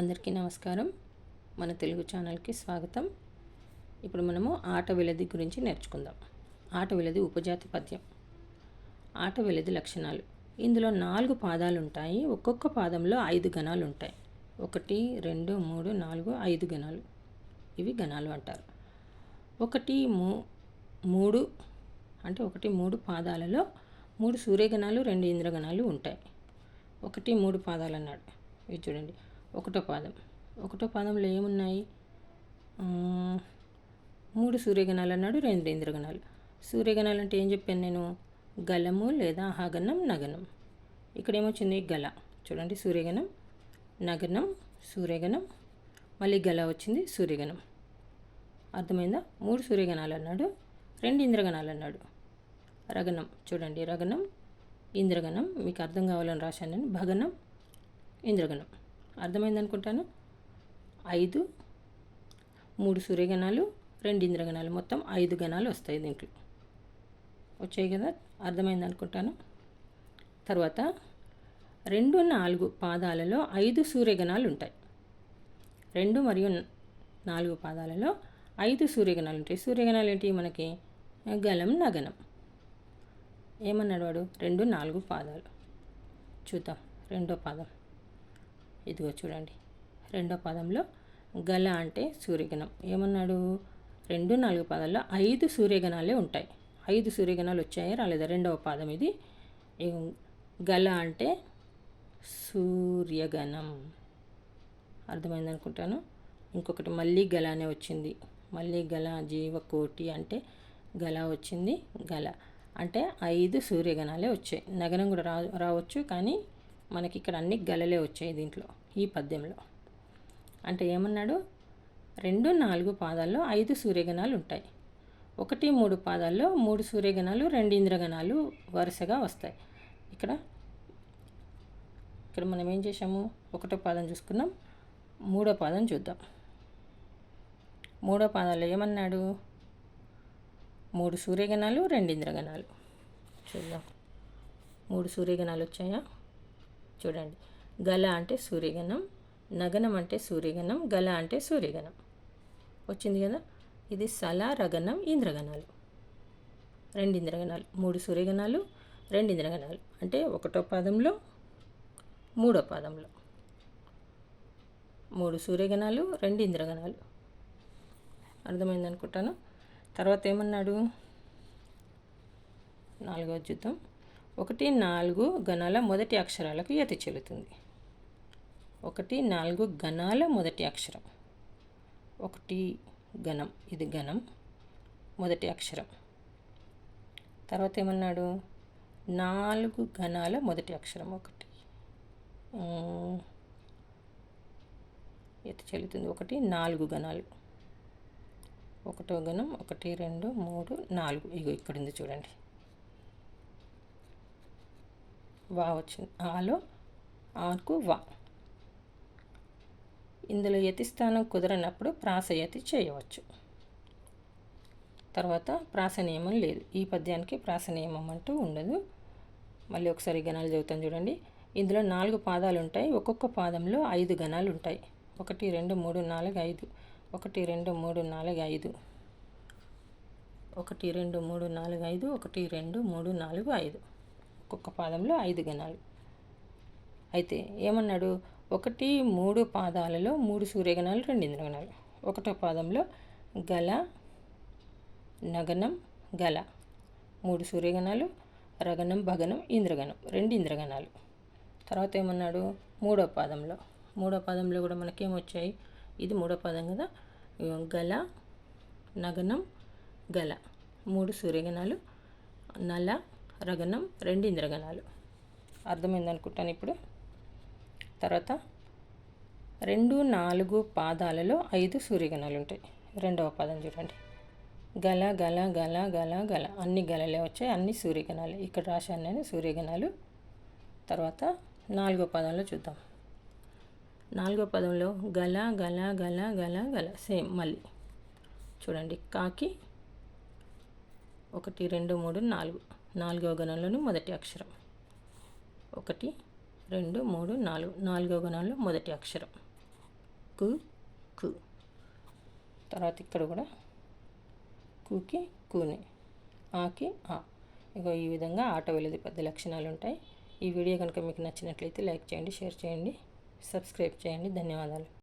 అందరికీ నమస్కారం. మన తెలుగు ఛానల్కి స్వాగతం. ఇప్పుడు మనము ఆట వెలది గురించి నేర్చుకుందాం. ఆట వెలది ఉపజాతి పద్యం. ఆట వెలది లక్షణాలు. ఇందులో నాలుగు పాదాలు ఉంటాయి ఒక్కొక్క పాదంలో ఐదు గణాలు ఉంటాయి ఒకటి రెండు మూడు నాలుగు ఐదు గణాలు. ఇవి గణాలు అంటారు. ఒకటి మూ మూడు అంటే ఒకటి మూడు పాదాలలో మూడు సూర్యగణాలు రెండు ఇంద్రగణాలు ఉంటాయి. ఒకటి మూడు పాదాలు అన్నాడు ఇవి చూడండి. ఒకటో పాదం. ఒకటో పాదంలో ఏమున్నాయి? మూడు సూర్యగణాలు అన్నాడు రెండు ఇంద్రగణాలు సూర్యగణాలు అంటే ఏం చెప్పాను నేను? గలము లేదా ఆహాగనం నగనం ఇక్కడ ఏమొచ్చింది గల. చూడండి సూర్యగణం నగనం సూర్యగణం. మళ్ళీ గల వచ్చింది సూర్యగణం. అర్థమైందా? మూడు సూర్యగణాలు అన్నాడు రెండు ఇంద్రగణాలు అన్నాడు. రగనం చూడండి రగనం ఇంద్రగణం. మీకు అర్థం కావాలని రాశాను నేను. భగనం ఇంద్రగణం. అర్థమైంది అనుకుంటాను ఐదు మూడు సూర్యగణాలు రెండు ఇంద్రగణాలు. మొత్తం ఐదు గణాలు వస్తాయి దీంట్లో. వచ్చాయి కదా? అర్థమైంది అనుకుంటాను తర్వాత రెండు నాలుగు పాదాలలో ఐదు సూర్యగణాలు ఉంటాయి. రెండు మరియు నాలుగు పాదాలలో ఐదు సూర్యగణాలు ఉంటాయి. సూర్యగణాలు ఏంటి? మనకి గలం నగనం ఏమన్నాడు వాడు? రెండు నాలుగు పాదాలు. చూద్దాం. రెండో పాదం. ఇదిగో చూడండి. రెండో పాదంలో గల అంటే సూర్యగణం. ఏమన్నాడు? రెండు నాలుగు పదాల్లో ఐదు సూర్యగణాలే ఉంటాయి. ఐదు సూర్యగణాలు వచ్చాయి రాలేదా? రెండవ పాదం ఇది. గల అంటే సూర్యగణం. అర్థమైంది అనుకుంటాను? ఇంకొకటి మళ్ళీ గల అనే వచ్చింది. మళ్ళీ గల జీవకోటి అంటే గల వచ్చింది. గల అంటే ఐదు సూర్యగణాలే వచ్చాయి. నగరం కూడా రా రావచ్చు కానీ మనకి ఇక్కడ అన్ని గలలే వచ్చాయి దీంట్లో ఈ పద్యంలో. అంటే ఏమన్నాడు? రెండు నాలుగు పాదాల్లో ఐదు సూర్యగణాలు ఉంటాయి. ఒకటి మూడు పాదాల్లో మూడు సూర్యగణాలు రెండు ఇంద్రగణాలు వరుసగా వస్తాయి. ఇక్కడ ఇక్కడ మనం ఏం చేసాము ఒకటో పాదం చూసుకున్నాం. మూడో పాదం చూద్దాం. మూడో పాదంలో ఏమన్నాడు? మూడు సూర్యగణాలు రెండు ఇంద్రగణాలు. చూద్దాం. మూడు సూర్యగణాలు వచ్చాయా? చూడండి. గల అంటే సూర్యగణం నగనం అంటే సూర్యగణం గల అంటే సూర్యగణం. వచ్చింది కదా? ఇది సల రగనం ఇంద్రగణాలు. రెండు ఇంద్రగణాలు మూడు సూర్యగణాలు రెండు ఇంద్రగణాలు. అంటే ఒకటో పాదంలో మూడో పాదంలో. మూడు సూర్యగణాలు రెండు ఇంద్రగణాలు. అర్థమైంది అనుకుంటాను తర్వాత ఏమన్నాడు? నాలుగో చూద్దాం ఒకటి నాలుగు గణాల మొదటి అక్షరాలకు యతి చెల్లుతుంది. ఒకటి నాలుగు గణాల మొదటి అక్షరం. ఒకటి గణం ఇది గణం మొదటి అక్షరం. తర్వాత ఏమన్నాడు? నాలుగు గణాల మొదటి అక్షరం ఒకటి. ఈత ఎత్తి చెల్లుతుంది. ఒకటి నాలుగు గణాలు. ఒకటో గణం ఒకటి రెండు మూడు నాలుగు. ఇగో ఇక్కడ ఉంది చూడండి. వా వచ్చింది. ఆలో ఆకు వా. ఇందులో యతిస్థానం కుదరనప్పుడు ప్రాసయతి చేయవచ్చు. తర్వాత ప్రాస నియమం లేదు. ఈ పద్యానికి ప్రాస నియమం అంటూ ఉండదు. మళ్ళీ ఒకసారి గణాలు చదువుతాను చూడండి. ఇందులో నాలుగు పాదాలు ఉంటాయి. ఒక్కొక్క పాదంలో ఐదు గణాలు ఉంటాయి. ఒకటి రెండు మూడు నాలుగు ఐదు. ఒకటి రెండు మూడు నాలుగు ఐదు. ఒకటి రెండు మూడు నాలుగు ఐదు. ఒకటి రెండు మూడు నాలుగు ఐదు. ఒక్కొక్క పాదంలో ఐదు గణాలు అయితే ఏమన్నాడు? ఒకటి మూడు పాదాలలో మూడు సూర్యగణాలు రెండు ఇంద్రగణాలు ఒకటో పాదంలో గల నగనం గల మూడు సూర్యగణాలు రగనం భగనం ఇంద్రగణం రెండు ఇంద్రగణాలు తర్వాత ఏమన్నాడు? మూడో పాదంలో. మూడో పాదంలో కూడా మనకేమొచ్చాయి? ఇది మూడో పాదం కదా? గల నగనం గల మూడు సూర్యగణాలు నల రగనం రెండు ఇంద్రగణాలు. అర్థమైంది అనుకుంటాను ఇప్పుడు? తర్వాత రెండు నాలుగు పాదాలలో ఐదు సూర్యగణాలు ఉంటాయి రెండవ పాదం చూడండి. గల గల గల గల గల. అన్ని గలలే వచ్చాయి అన్ని సూర్యగణాలు. ఇక్కడ రాశాను నేను సూర్యగణాలు. తర్వాత నాలుగో పదంలో చూద్దాం. నాలుగో పదంలో గల గల గల గల గల. సేమ్ మళ్ళీ. చూడండి కాకి ఒకటి రెండు మూడు నాలుగు. నాలుగో గణంలోని మొదటి అక్షరం. ఒకటి రెండు మూడు నాలుగు నాలుగో గణంలో మొదటి అక్షరం. కు కు. తర్వాత ఇక్కడ కూడా కూకి కూని. ఆకి ఆ. ఇగో ఈ విధంగా ఆట వెళ్ళేది పెద్ద లక్షణాలు ఉంటాయి. ఈ వీడియో కనుక మీకు నచ్చినట్లయితే లైక్ చేయండి షేర్ చేయండి సబ్స్క్రైబ్ చేయండి. ధన్యవాదాలు.